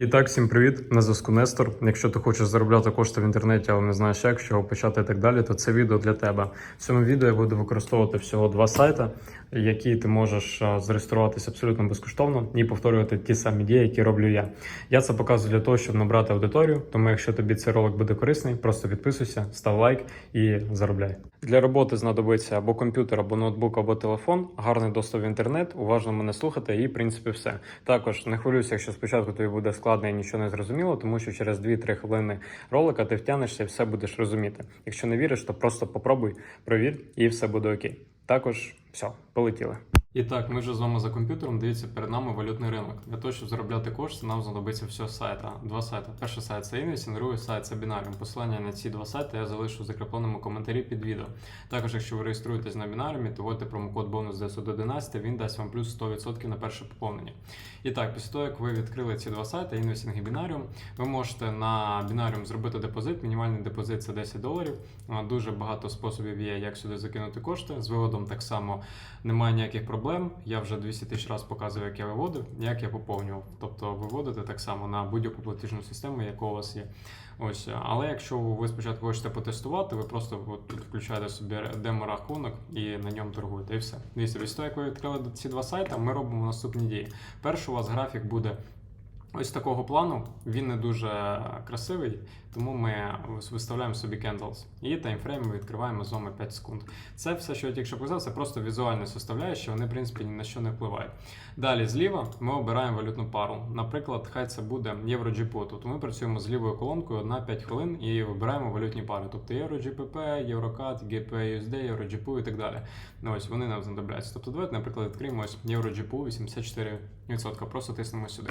І так, всім привіт! На зв'язку Нестор. Якщо ти хочеш заробляти кошти в інтернеті, але не знаєш як, з чого почати і так далі, то це відео для тебе. В цьому відео я буду використовувати всього два сайти, які ти можеш зареєструватися абсолютно безкоштовно і повторювати ті самі дії, які роблю я. Я це показую для того, щоб набрати аудиторію. Тому, якщо тобі цей ролик буде корисний, просто підписуйся, став лайк і заробляй. Для роботи знадобиться або комп'ютер, або ноутбук, або телефон, гарний доступ в інтернет, уважно мене слухати, і в принципі все. Також не хвилюйся, якщо спочатку тобі буде складно і нічого не зрозуміло, тому що через 2-3 хвилини ролика ти втягнешся і все будеш розуміти. Якщо не віриш, то просто попробуй, провір, і все буде окей. Також все, полетіли. І так, ми вже з вами за комп'ютером. Дивіться, перед нами валютний ринок. Для того, щоб заробляти кошти, нам знадобиться все сайта. Два сайти. Перший сайт це Invising, другий сайт це Binarium. Посилання на ці два сайти я залишу в закріпленому коментарі під відео. Також, якщо ви реєструєтесь на Binarium, то вводьте промокод бонус 1011, він дасть вам плюс 100% на перше поповнення. І так, після того, як ви відкрили ці два сайти, Invising і Binarium, ви можете на Binarium зробити депозит. Мінімальний депозит це 10 доларів. Дуже багато способів є, як сюди закинути кошти. З виводом так само немає ніяких проблем. Я вже 200 тисяч разів показував, як я виводив, як я поповнював. Тобто виводити так само на будь-яку платіжну систему, яка у вас є. Ось, але якщо ви спочатку хочете потестувати, ви просто от тут включаєте собі демо-рахунок і на ньому торгуєте. І все. Дивіться, після того, як ви відкрили ці два сайти, ми робимо наступні дії. Перше, у вас графік буде. Ось такого плану він не дуже красивий, тому ми виставляємо собі candles. І таймфрейм ми відкриваємо з вами 5 секунд. Це все, що я тільки що показав, це просто візуальна составляюча, вони в принципі ні на що не впливають. Далі зліва ми обираємо валютну пару. Наприклад, хай це буде євро GPO. Тобто ми працюємо з лівою колонкою 1-5 хвилин і вибираємо валютні пари. Тобто євро GPP, Єврокат, GPUSD, євро і так далі. Ну, ось вони нам знадобляться. Тобто, давайте, наприклад, відкриємо ось євро GPU 84%. Просто тиснемо сюди.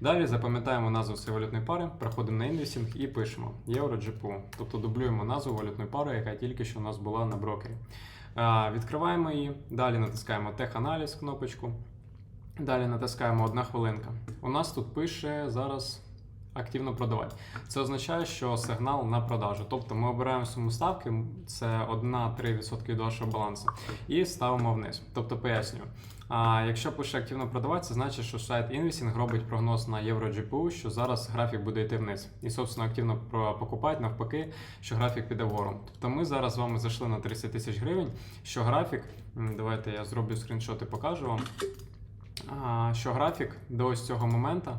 Далі запам'ятаємо назву цієї валютної пари, проходимо на інвесінг і пишемо євро GPU. Тобто дублюємо назву валютної пари, яка тільки що у нас була на брокері. Відкриваємо її, далі натискаємо теханаліз кнопочку. Далі натискаємо одна хвилинка. У нас тут пише зараз активно продавати. Це означає, що сигнал на продажу. Тобто ми обираємо суму ставки, це 1-3% від вашого балансу, і ставимо вниз. Тобто пояснюю. А якщо пише активно продавати, це значить, що сайт Invising робить прогноз на євро GPU, що зараз графік буде йти вниз. І, собственно, активно покупати навпаки, що графік піде вгору. Тобто ми зараз з вами зайшли на 30 тисяч гривень, що графік, давайте я зроблю скріншот і покажу вам, що графік до ось цього моменту,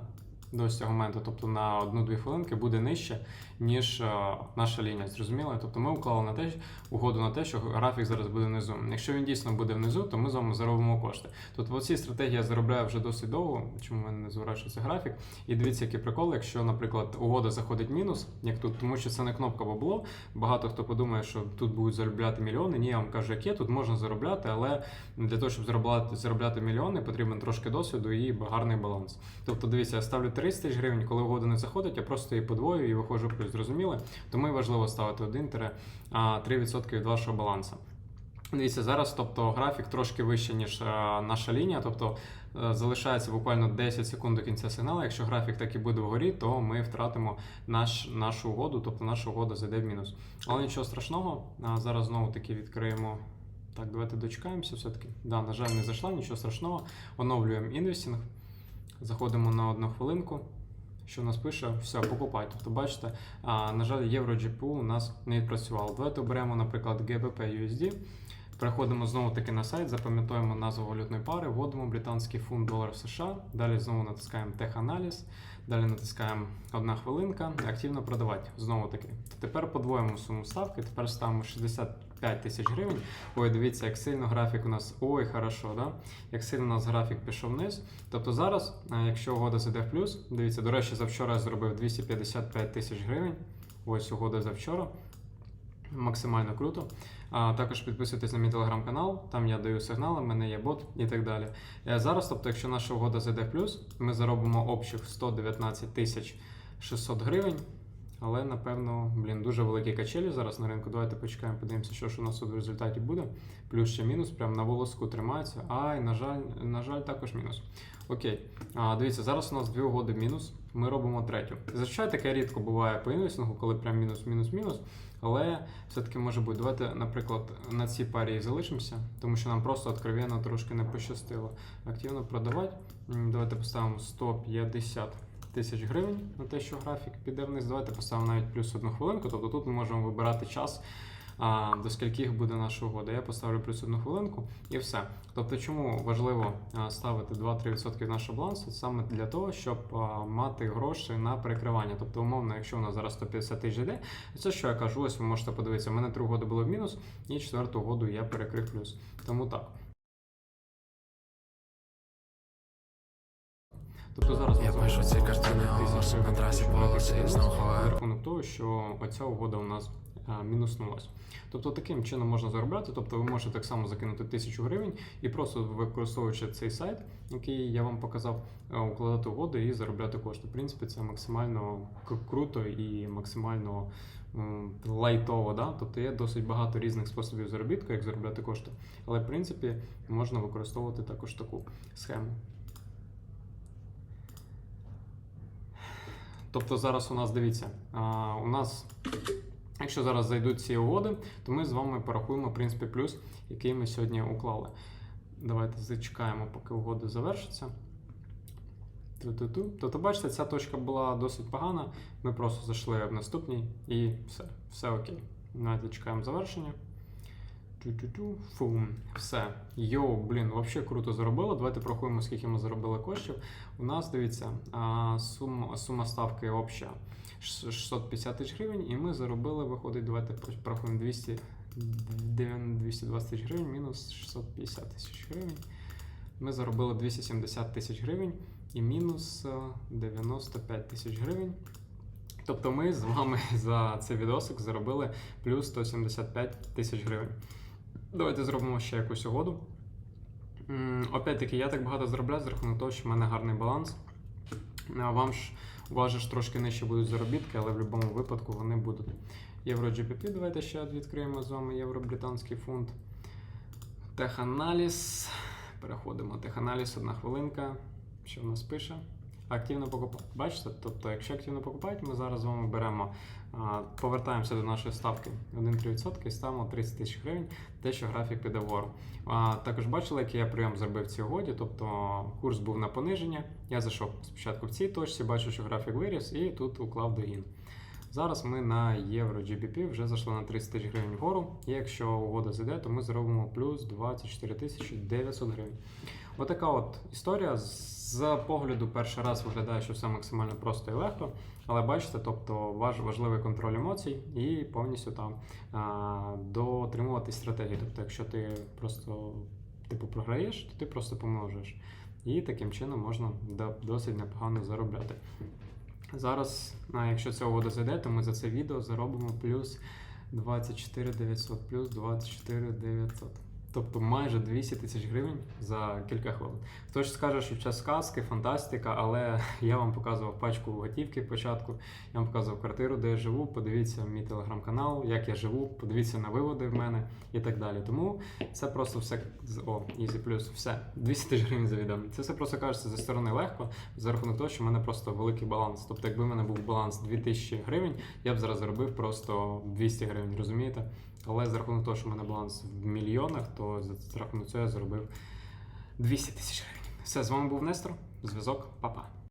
до цього моменту, тобто на 1-2 хвилинки, буде нижче, ніж е, наша лінія. Зрозуміло? Тобто ми уклали на те, угоду на те, що графік зараз буде внизу. Якщо він дійсно буде внизу, то ми з вами заробимо кошти. Тобто в цій стратегії я заробляю вже досить довго, чому мене не зворачується графік. І дивіться, який прикол, якщо, наприклад, угода заходить мінус, як тут, тому що це не кнопка бабло. Багато хто подумає, що тут будуть заробляти мільйони. Ні, я вам кажу, яке тут можна заробляти, але для того, щоб заробляти, заробляти мільйони, потрібен трошки досвіду і гарний баланс. Тобто, дивіться, я ставлю 30 тисяч гривень, коли угода не заходить, я просто її подвою і виходжу плюс. Зрозуміли? Тому і важливо ставити 1-3% від вашого балансу. Дивіться, зараз тобто, графік трошки вище, ніж наша лінія. Тобто е, залишається буквально 10 секунд до кінця сигналу. Якщо графік так і буде вгорі, то ми втратимо наш, нашу угоду, тобто наша угода зайде в мінус. Але нічого страшного. Зараз знову таки відкриємо. Так, давайте дочекаємося все-таки. Да, на жаль, не зайшла, нічого страшного. Оновлюємо інвестінг. Заходимо на одну хвилинку. Що нас пише, все, покупай. Тобто, бачите, а, на жаль, євро GPU у нас не відпрацювало. Давайте оберемо, наприклад, GBP USD. Переходимо знову таки на сайт, запам'ятовуємо назву валютної пари, вводимо британський фунт долар США. Далі знову натискаємо теханаліз. Далі натискаємо одна хвилинка, активно продавати. Знову таки. Тепер подвоїмо суму ставки, тепер ставимо 65 тисяч гривень. Ой, дивіться, як сильно графік у нас. Ой, хорошо, да? як сильно у нас графік пішов вниз. Тобто зараз, е, якщо угода зайде в плюс, дивіться, до речі, завчора я зробив 255 тисяч гривень. Ось угода завчора. Максимально круто. А також підписуйтесь на мій телеграм-канал, там я даю сигнали, в мене є бот і так далі. Е, Зараз, тобто, якщо наша угода зайде в плюс, ми заробимо обшук 119 тисяч 600 гривень. Але, напевно, блін, дуже великі качелі зараз на ринку. Давайте почекаємо, подивимося, що ж у нас в результаті буде. Плюс ще мінус, прям на волоску тримається. Ай, на жаль, на жаль, також мінус. Окей. А, Дивіться, зараз у нас дві угоди мінус. Ми робимо третю. Зазвичай таке рідко буває по інвестингу, коли прям мінус, мінус, мінус. Але все-таки може бути. Давайте, наприклад, на цій парі і залишимося, тому що нам просто откровенно трошки не пощастило. Активно продавати. Давайте поставимо 150 тисяч гривень на те, що графік піде вниз. Давайте поставимо навіть плюс одну хвилинку. Тобто тут ми можемо вибирати час, до скільких буде наша угода. Я поставлю плюс одну хвилинку і все. Тобто, чому важливо ставити 2-3% нашого балансу? Саме для того, щоб мати гроші на перекривання. Тобто, умовно, якщо у нас зараз 150 тисяч йде, це що я кажу, ось ви можете подивитися. У мене три угоди було в мінус, і четверту угоду я перекрив плюс. Тому так. Тобто зараз Я пишу ці картини 10 на трасі що по графік голосі піде знов вниз, ховаю. за рахунок того, що оця угода у нас а, мінуснулась. Тобто таким чином можна заробляти. Тобто ви можете так само закинути тисячу гривень і просто використовуючи цей сайт, який я вам показав, укладати угоду і заробляти кошти. В принципі, це максимально круто і максимально лайтово. Да? Тобто є досить багато різних способів заробітку, як заробляти кошти. Але в принципі можна використовувати також таку схему. Тобто зараз у нас дивіться, у нас, якщо зараз зайдуть ці угоди, то ми з вами порахуємо в принципі плюс, який ми сьогодні уклали. Давайте зачекаємо, поки угода завершиться. Ту-ту-ту. Тобто, бачите, ця точка була досить погана. Ми просто зайшли в наступній і все, все окей. Давайте чекаємо завершення. Тю-тю-тю. Фу, все. Йоу, блін, взагалі круто заробили. Давайте порахуємо, скільки ми заробили коштів. У нас, дивіться, сума, сума ставки обща 650 тисяч гривень, і ми заробили, виходить, давайте порахуємо 200, 220 тисяч гривень мінус 650 тисяч гривень. Ми заробили 270 тисяч гривень і мінус е, 95 тисяч гривень. Тобто ми з вами за цей відосик заробили плюс 175 тисяч гривень. Давайте зробимо ще якусь угоду. Опять-таки, я так багато заробляю за рахунок того, що в мене гарний баланс. Вам ж у трошки нижче будуть заробітки, але в будь-якому випадку вони будуть. Євро GBP, давайте ще відкриємо з вами євро-британський фунт. Теханаліз. Переходимо. Теханаліз, одна хвилинка. Що в нас пише? Активно покупати. Бачите? Тобто, якщо активно покупають, ми зараз з вами беремо, повертаємося до нашої ставки 1-3% і ставимо 30 тисяч гривень, те, що графік піде вгору. А, також бачили, який я прийом зробив в цій угоді, тобто курс був на пониження. Я зайшов спочатку в цій точці, бачу, що графік виріс, і тут уклав догін. Зараз ми на євро GBP вже зайшли на 30 тисяч гривень вгору. І якщо угода зайде, то ми зробимо плюс 24 тисячі 900 гривень. Отака от історія. З погляду перший раз виглядає, що все максимально просто і легко. Але бачите, тобто важ, важливий контроль емоцій і повністю там дотримуватись стратегії. Тобто, якщо ти просто типу програєш, то ти просто помножуєш. І таким чином можна досить непогано заробляти. Зараз, якщо ця угода то ми за це відео заробимо плюс 24 900, плюс 24 900. Тобто майже 200 тисяч гривень за кілька хвилин. Хтось скаже, що час сказки, фантастика, але я вам показував пачку готівки спочатку, я вам показував квартиру, де я живу. Подивіться мій телеграм-канал, як я живу, подивіться на виводи в мене і так далі. Тому це просто все о, Easy Plus, все 200 тисяч гривень за відео. Це все просто кажеться зі сторони легко, за рахунок того, що в мене просто великий баланс. Тобто, якби в мене був баланс 2000 гривень, я б зараз заробив просто 200 гривень, розумієте? Але за рахунок того, що в мене баланс в мільйонах, то за, рахунок цього я заробив 200 тисяч гривень. Все, з вами був Нестор. Зв'язок, па-па.